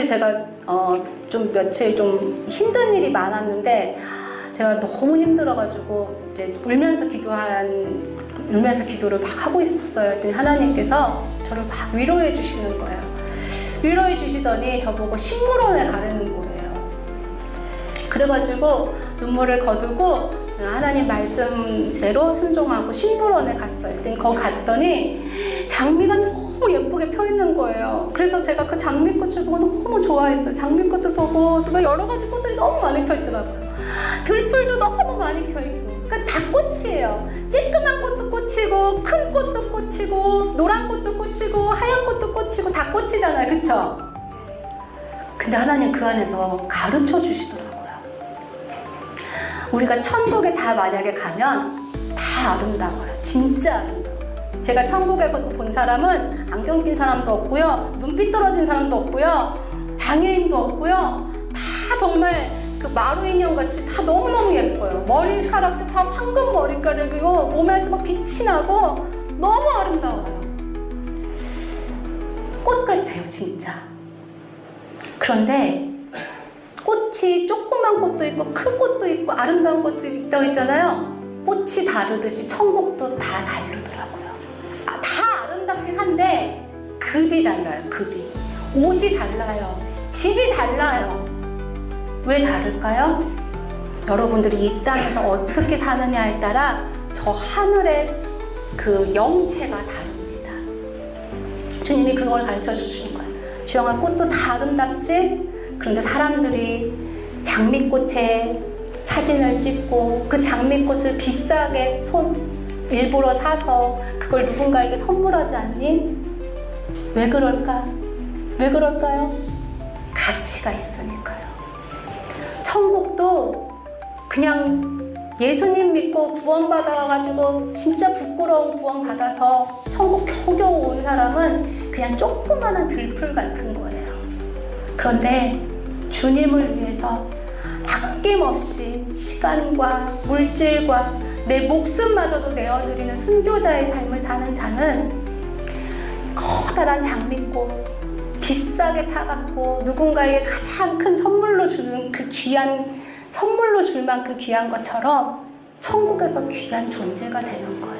사실 제가 어, 좀 며칠 좀 힘든 일이 많았는데 제가 너무 힘들어가지고 이제 울면서 기도한 울면서 기도를 막 하고 있었어요. 그랬더니 하나님께서 저를 막 위로해 주시는 거예요. 위로해 주시더니 저보고 식물원에 가라는 거예요. 그래가지고 눈물을 거두고 하나님 말씀대로 순종하고 식물원에 갔어요. 거기 갔더니 장미가 예쁘게 펴 있는 거예요. 그래서 제가 그 장미꽃을 보고 너무 좋아했어요. 장미꽃도 보고 또 여러 가지 꽃들이 너무 많이 펴 있더라고요. 들풀도 너무 많이 펴 있고. 그러니까 다 꽃이에요. 쬐끄만 꽃도 꽃이고 큰 꽃도 꽃이고 노란 꽃도 꽃이고 하얀 꽃도 꽃이고 다 꽃이잖아요. 그쵸? 근데 하나님 그 안에서 가르쳐 주시더라고요. 우리가 천국에 다 만약에 가면 다 아름다워요. 진짜 아름다워요. 제가 천국에 본 사람은 안경 낀 사람도 없고요. 눈빛 떨어진 사람도 없고요. 장애인도 없고요. 다 정말 그 마루 인형 같이 다 너무너무 예뻐요. 머리카락도 다 황금 머리카락이고 몸에서 막 빛이 나고 너무 아름다워요. 꽃 같아요, 진짜. 그런데 꽃이 조그만 꽃도 있고 큰 꽃도 있고 아름다운 꽃도 있다고 했잖아요. 꽃이 다르듯이 천국도 다 다르더라고요. 급이 달라요. 급이 옷이 달라요. 집이 달라요. 왜 다를까요? 여러분들이 이 땅에서 어떻게 사느냐에 따라 저 하늘의 그 영체가 다릅니다. 주님이 그걸 가르쳐 주시는 거예요. 주영아 꽃도 다 아름답지? 그런데 사람들이 장미꽃에 사진을 찍고 그 장미꽃을 비싸게 손 일부러 사서 그걸 누군가에게 선물하지 않니? 왜 그럴까? 왜 그럴까요? 가치가 있으니까요. 천국도 그냥 예수님 믿고 구원받아가지고 진짜 부끄러운 구원받아서 천국 겨우겨우 온 사람은 그냥 조그마한 들풀 같은 거예요. 그런데 주님을 위해서 아낌없이 시간과 물질과 내 목숨마저도 내어드리는 순교자의 삶을 사는 자는 커다란 장미꽃, 비싸게 사갖고 누군가에게 가장 큰 선물로 주는 그 귀한 선물로 줄 만큼 귀한 것처럼 천국에서 귀한 존재가 되는 거예요.